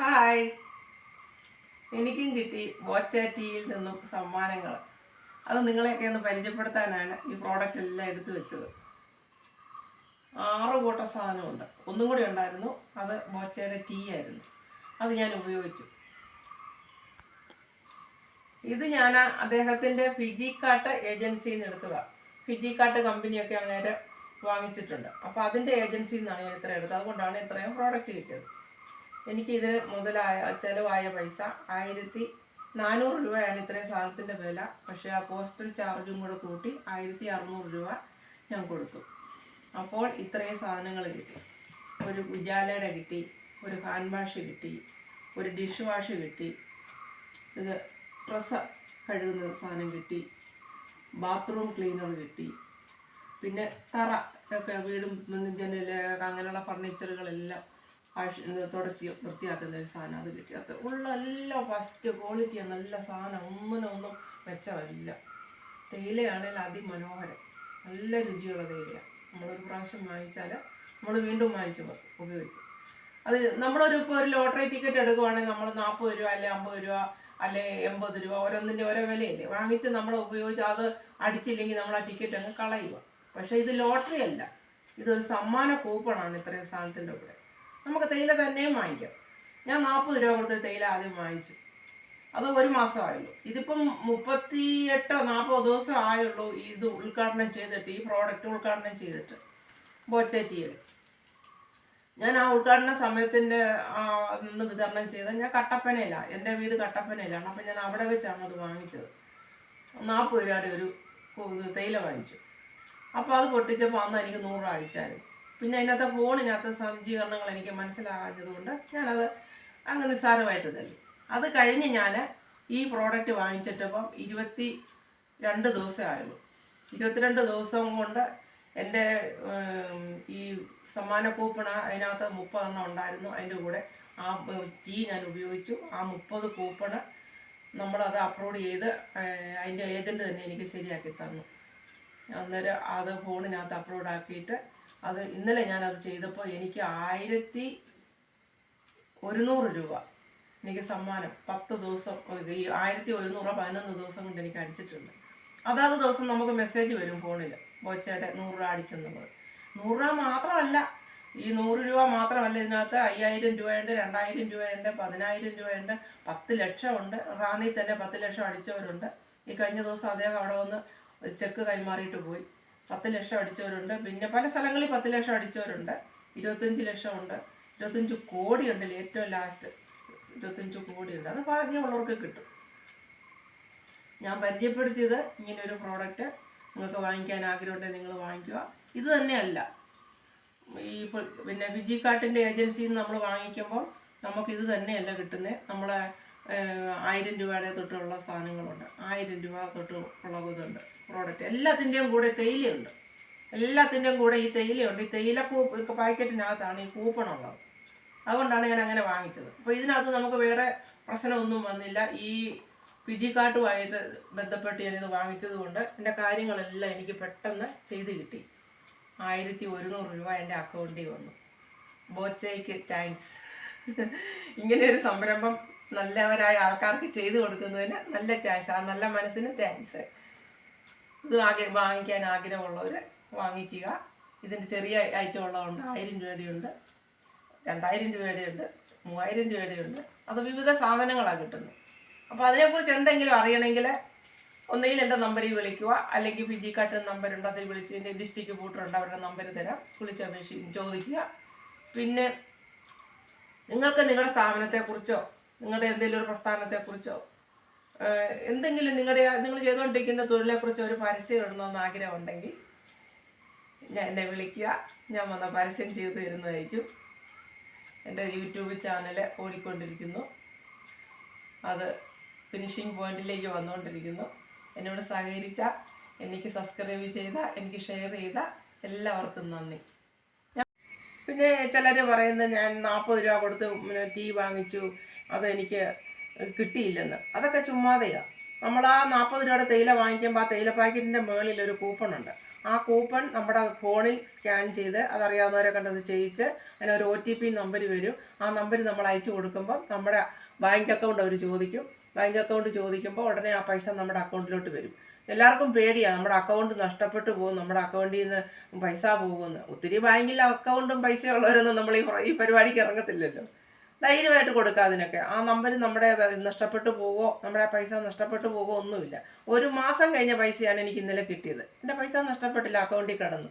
Hi. എനിക്കും കിട്ടി ബോച്ചാറ്റിയിൽ നിന്നും സമ്മാനങ്ങൾ. അത് നിങ്ങളെയൊക്കെ ഒന്ന് പരിചയപ്പെടുത്താനാണ് ഈ പ്രോഡക്റ്റ് എല്ലാം എടുത്തു വെച്ചത്. ആറ് കൂട്ട സാധനമുണ്ട്. ഒന്നും കൂടി ഉണ്ടായിരുന്നു. അത് ബോച്ചയുടെ ടീ ആയിരുന്നു. അത് ഞാൻ ഉപയോഗിച്ചു. ഇത് ഞാൻ അദ്ദേഹത്തിന്റെ ഫിജിക്കാട്ട് ഏജൻസിയിൽ നിന്ന് എടുത്തതാണ് ഫിജിക്കാട്ട് കമ്പനിയൊക്കെ അങ്ങനെ വാങ്ങിച്ചിട്ടുണ്ട്. അപ്പോൾ അതിന്റെ ഏജൻസിയിൽ നിന്നാണ് ഞാൻ ഇത്ര എടുത്തത്. അതുകൊണ്ടാണ് ഇത്രയും പ്രോഡക്റ്റ് കിട്ടിയത്. എനിക്ക് ഇതിന് മുതലായ ചിലവായ പൈസ ആയിരത്തി നാനൂറ് രൂപയാണ് ഇത്രയും സാധനത്തിന്റെ വില. പക്ഷേ ആ പോസ്റ്റൽ ചാർജും കൂടെ കൂട്ടി ആയിരത്തി അറുന്നൂറ് രൂപ ഞാൻ കൊടുത്തു. അപ്പോൾ ഇത്രയും സാധനങ്ങൾ കിട്ടി. ഒരു ഉജാലയുടെ കിട്ടി ഒരു ഹാൻഡ് വാഷ് കിട്ടി ഒരു ഡിഷ് വാഷ് കിട്ടി ഇത് ഡ്രസ്സ് കഴുകുന്ന സാധനം കിട്ടി ബാത്റൂം ക്ലീനർ കിട്ടി പിന്നെ തറ ഒക്കെ വീടും ജനലൊക്കെ അങ്ങനെയുള്ള ഫർണിച്ചറുകളെല്ലാം തുടച്ച് വൃത്തിയാക്കുന്ന ഒരു സാധനം അത് കിട്ടി. അത് ഉള്ള എല്ലാം ഫസ്റ്റ് ക്വാളിറ്റി നല്ല സാധനം. ഒന്നിനൊന്നും മെച്ചമല്ല തേയിലയാണെങ്കിൽ അതിമനോഹരം. നല്ല രുചിയുള്ള തേയിലയാണ് നമ്മളൊരു പ്രാവശ്യം വാങ്ങിച്ചാൽ നമ്മൾ വീണ്ടും വാങ്ങിച്ച് ഉപയോഗിക്കും. അത് നമ്മളൊരു ഇപ്പോൾ ഒരു ലോട്ടറി ടിക്കറ്റ് എടുക്കുവാണെങ്കിൽ നമ്മൾ നാൽപ്പത് രൂപ അല്ലെ അമ്പത് രൂപ അല്ലെ എൺപത് രൂപ ഓരോന്നിന്റെ ഓരോ വിലയില്ലേ. വാങ്ങിച്ച് നമ്മൾ ഉപയോഗിച്ച് അത് അടിച്ചില്ലെങ്കിൽ നമ്മൾ ആ ടിക്കറ്റ് അങ്ങ് കളയുക. പക്ഷേ ഇത് ലോട്ടറി അല്ല. ഇതൊരു സമ്മാന കൂപ്പണാണ് ഇത്രയും സാധനത്തിന്റെ കൂടെ. നമുക്ക് തേയില തന്നെയും വാങ്ങിക്കാം. ഞാൻ നാൽപ്പത് രൂപ കൊടുത്ത് തേയില ആദ്യം വാങ്ങിച്ചു. അത് ഒരു മാസമായുള്ളൂ. ഇതിപ്പം മുപ്പത്തി എട്ടോ നാൽപ്പത് ദിവസം ആയുള്ളൂ ഇത് ഉദ്ഘാടനം ചെയ്തിട്ട് ഈ പ്രോഡക്റ്റ് ഉദ്ഘാടനം ചെയ്തിട്ട്. ബോച്ചേറ്റിയിൽ. ഞാൻ ആ ഉദ്ഘാടന സമയത്തിന്റെ നിന്ന് വിതരണം ചെയ്ത ഞാൻ കട്ടപ്പനയില്ല എന്റെ വീട് കട്ടപ്പനയിലാണ്. അപ്പം ഞാൻ അവിടെ വെച്ചാണ് അത് വാങ്ങിച്ചത്. നാൽപ്പത് രൂപയുടെ ഒരു തേയില വാങ്ങിച്ചു. അപ്പോൾ അത് പൊട്ടിച്ചപ്പോൾ അന്ന് എനിക്ക് നൂറ് അയച്ചായിരുന്നു. പിന്നെ അതിനകത്ത് ഫോണിനകത്ത് സജ്ജീകരണങ്ങൾ എനിക്ക് മനസ്സിലാകാത്തത് കൊണ്ട് ഞാനത് അങ്ങ് നിസ്സാരമായിട്ട് തല്ലി അത് കഴിഞ്ഞ് ഞാൻ ഈ പ്രോഡക്റ്റ് വാങ്ങിച്ചിട്ടപ്പം ഇരുപത്തി രണ്ട് ദിവസമേ ആയുള്ളൂ. ഇരുപത്തിരണ്ട് ദിവസം കൊണ്ട് എന്റെ ഈ സമ്മാന കൂപ്പണ അതിനകത്ത് മുപ്പതെണ്ണം ഉണ്ടായിരുന്നു. അതിന്റെ കൂടെ ആ ടീ ഞാൻ ഉപയോഗിച്ചു. ആ മുപ്പത് കൂപ്പണ് നമ്മളത് അപ്ലോഡ് ചെയ്ത് അതിന്റെ ഏജന്റ് തന്നെ എനിക്ക് ശരിയാക്കി തന്നു. അന്നേരം അത് ഫോണിനകത്ത് അപ്ലോഡ് ആക്കിയിട്ട് അത് ഇന്നലെ ഞാൻ അത് ചെയ്തപ്പോൾ എനിക്ക് ആയിരത്തി ഒരുന്നൂറ് രൂപ. എനിക്ക് സമ്മാനം. പത്ത് ദിവസം ഈ ആയിരത്തി ഒരുന്നൂറ് പതിനൊന്ന് ദിവസം കൊണ്ട് എനിക്ക് അടിച്ചിട്ടുണ്ട്. അതാത് ദിവസം നമുക്ക് മെസ്സേജ് വരും ഫോണിൽ ബോച്ചയുടെ നൂറ് രൂപ അടിച്ചെന്നുള്ളത് നൂറ് രൂപ മാത്രമല്ല. ഈ നൂറ് രൂപ മാത്രമല്ല ഇതിനകത്ത് അയ്യായിരം രൂപയുണ്ട് രണ്ടായിരം രൂപയുണ്ട് പതിനായിരം രൂപയുണ്ട് പത്ത് ലക്ഷമുണ്ട്. റാന്നി തന്നെ പത്ത് ലക്ഷം അടിച്ചവരുണ്ട്. ഈ കഴിഞ്ഞ ദിവസം അദ്ദേഹം അവിടെ വന്ന് ചെക്ക് കൈമാറിയിട്ട് പോയി. പത്ത് ലക്ഷം അടിച്ചവരുണ്ട്. പിന്നെ പല സ്ഥലങ്ങളിൽ പത്ത് ലക്ഷം അടിച്ചവരുണ്ട്. ഇരുപത്തഞ്ച് ലക്ഷമുണ്ട്. ഇരുപത്തഞ്ച് ഉണ്ട് ഏറ്റവും ലാസ്റ്റ് ഇരുപത്തഞ്ച് ഉണ്ട് അത് ഭാഗ്യമുള്ളവർക്ക് കിട്ടും. ഞാൻ പരിചയപ്പെടുത്തിയത് ഇങ്ങനെ ഒരു പ്രോഡക്റ്റ് നിങ്ങൾക്ക് വാങ്ങിക്കാൻ ആഗ്രഹമുണ്ടെങ്കിൽ നിങ്ങൾ വാങ്ങിക്കുക. ഇത് തന്നെയല്ല. ഈ പിന്നെ വിജി കാർട്ടിന്റെ ഏജൻസിയിൽ നിന്ന് നമ്മൾ വാങ്ങിക്കുമ്പോൾ നമുക്ക് ഇത് തന്നെയല്ല കിട്ടുന്നത്. നമ്മളെ ആയിരം രൂപയുടെ തൊട്ടുള്ള സാധനങ്ങളുണ്ട്. ആയിരം രൂപ തൊട്ട് ഉള്ള ഇതുണ്ട്. പ്രോഡക്റ്റ് എല്ലാത്തിന്റെയും കൂടെ തേയിലയുണ്ട്. എല്ലാത്തിന്റെയും കൂടെ ഈ തേയിലയുണ്ട്. ഈ തേയില കൂപ്പ് പാക്കറ്റിനകത്താണ് ഈ കൂപ്പൺ ഉള്ളത് അതുകൊണ്ടാണ് ഞാൻ അങ്ങനെ വാങ്ങിച്ചത്. അപ്പോൾ ഇതിനകത്ത് നമുക്ക് വേറെ പ്രശ്നമൊന്നും വന്നില്ല. ഈ പിജിക്കാട്ടുമായിട്ട് ബന്ധപ്പെട്ട് ഞാനിത് വാങ്ങിച്ചത് കൊണ്ട് എന്റെ കാര്യങ്ങളെല്ലാം എനിക്ക് പെട്ടെന്ന് ചെയ്ത് കിട്ടി. ആയിരത്തി ഒരുന്നൂറ് രൂപ എന്റെ അക്കൗണ്ടിൽ വന്നു. ബോച്ചയ്ക്ക് താങ്ക്സ് ഇങ്ങനെ ഒരു സംരംഭം നല്ലവരായ ആൾക്കാർക്ക് ചെയ്തു കൊടുക്കുന്നതിന് നല്ല ക്യാഷ് ആ നല്ല മനസ്സിന് താങ്ക്സ് ഇത് ആഗ്രഹം വാങ്ങിക്കാൻ ആഗ്രഹമുള്ളവർ വാങ്ങിക്കുക. ഇതിന്റെ ചെറിയ ഐറ്റം ഉള്ളതുകൊണ്ട് ആയിരം രൂപയുടെയുണ്ട് രണ്ടായിരം രൂപയുടെയുണ്ട് മൂവായിരം രൂപയുടെയുണ്ട്. അത് വിവിധ സാധനങ്ങളാണ് കിട്ടുന്നത്. അപ്പോൾ അതിനെക്കുറിച്ച് എന്തെങ്കിലും അറിയണമെങ്കിൽ ഒന്നുകിൽ എന്റെ നമ്പറിൽ വിളിക്കുക. അല്ലെങ്കിൽ ഫിജി കാട്ടിന് നമ്പരുണ്ട് അതിൽ വിളിച്ച് എന്റെ ഡിസ്ട്രിക്ട് ബൂട്ടറുണ്ട് അവരുടെ നമ്പർ തരാം. വിളിച്ച് അപേക്ഷിക്കും ചോദിക്കുക. പിന്നെ നിങ്ങൾക്ക് നിങ്ങളുടെ സ്ഥാപനത്തെക്കുറിച്ചോ നിങ്ങളുടെ എന്തെങ്കിലും ഒരു പ്രസ്ഥാനത്തെക്കുറിച്ചോ എന്തെങ്കിലും നിങ്ങളുടെ നിങ്ങൾ ചെയ്തുകൊണ്ടിരിക്കുന്ന തൊഴിലെക്കുറിച്ച് ഒരു പരസ്യം ഇടണമെന്ന് ആഗ്രഹമുണ്ടെങ്കിൽ ഞാൻ എന്നെ വിളിക്കുക. ഞാൻ വന്ന പരസ്യം ചെയ്തു തരുന്നതായിരിക്കും. എന്റെ യൂട്യൂബ് ചാനൽ ഓടിക്കൊണ്ടിരിക്കുന്നു. അത് ഫിനിഷിംഗ് പോയിന്റിലേക്ക് വന്നുകൊണ്ടിരിക്കുന്നു. എന്നോട് സഹകരിച്ച എനിക്ക് സബ്സ്ക്രൈബ് ചെയ്ത എനിക്ക് ഷെയർ ചെയ്ത എല്ലാവർക്കും നന്ദി. പിന്നെ ചിലർ പറയുന്നത് ഞാൻ നാൽപ്പത് രൂപ കൊടുത്ത് ടീ വാങ്ങിച്ചു. അതെനിക്ക് കിട്ടിയില്ലെന്ന്. അതൊക്കെ ചുമ്മാതെയാണ് നമ്മൾ ആ നാൽപ്പത് രൂപയുടെ തേയില വാങ്ങിക്കുമ്പോൾ ആ തേയില പാക്കറ്റിന്റെ മുകളിൽ ഒരു കൂപ്പൺ ഉണ്ട് ആ കൂപ്പൺ നമ്മുടെ ഫോണിൽ സ്കാൻ ചെയ്ത് അതറിയാവുന്നവരെ കണ്ടത് ചെയ്യിച്ച് അതിനൊരു ഒ ടി പി നമ്പർ വരും. ആ നമ്പർ നമ്മൾ അയച്ചു കൊടുക്കുമ്പോൾ നമ്മുടെ ബാങ്ക് അക്കൗണ്ട് അവർ ചോദിക്കും. ബാങ്ക് അക്കൗണ്ട് ചോദിക്കുമ്പോൾ ഉടനെ ആ പൈസ നമ്മുടെ അക്കൗണ്ടിലോട്ട് വരും. എല്ലാവർക്കും പേടിയാണ് നമ്മുടെ അക്കൗണ്ട് നഷ്ടപ്പെട്ടു പോകും. നമ്മുടെ അക്കൗണ്ടിൽ നിന്ന് പൈസ പോകുമെന്ന് ഒത്തിരി ബാങ്കിൽ അക്കൗണ്ടും പൈസ ഉള്ളവരൊന്നും നമ്മൾ ഈ പരിപാടിക്ക് ഇറങ്ങത്തില്ലല്ലോ. ധൈര്യമായിട്ട് കൊടുക്കുക അതിനൊക്കെ. ആ നമ്പർ നമ്മുടെ നഷ്ടപ്പെട്ടു പോവോ നമ്മുടെ പൈസ നഷ്ടപ്പെട്ടു പോവുമോ ഒന്നുമില്ല. ഒരു മാസം കഴിഞ്ഞ പൈസയാണ് എനിക്ക് ഇന്നലെ കിട്ടിയത്. എന്റെ പൈസ നഷ്ടപ്പെട്ടില്ല അക്കൗണ്ടിൽ കിടന്നു.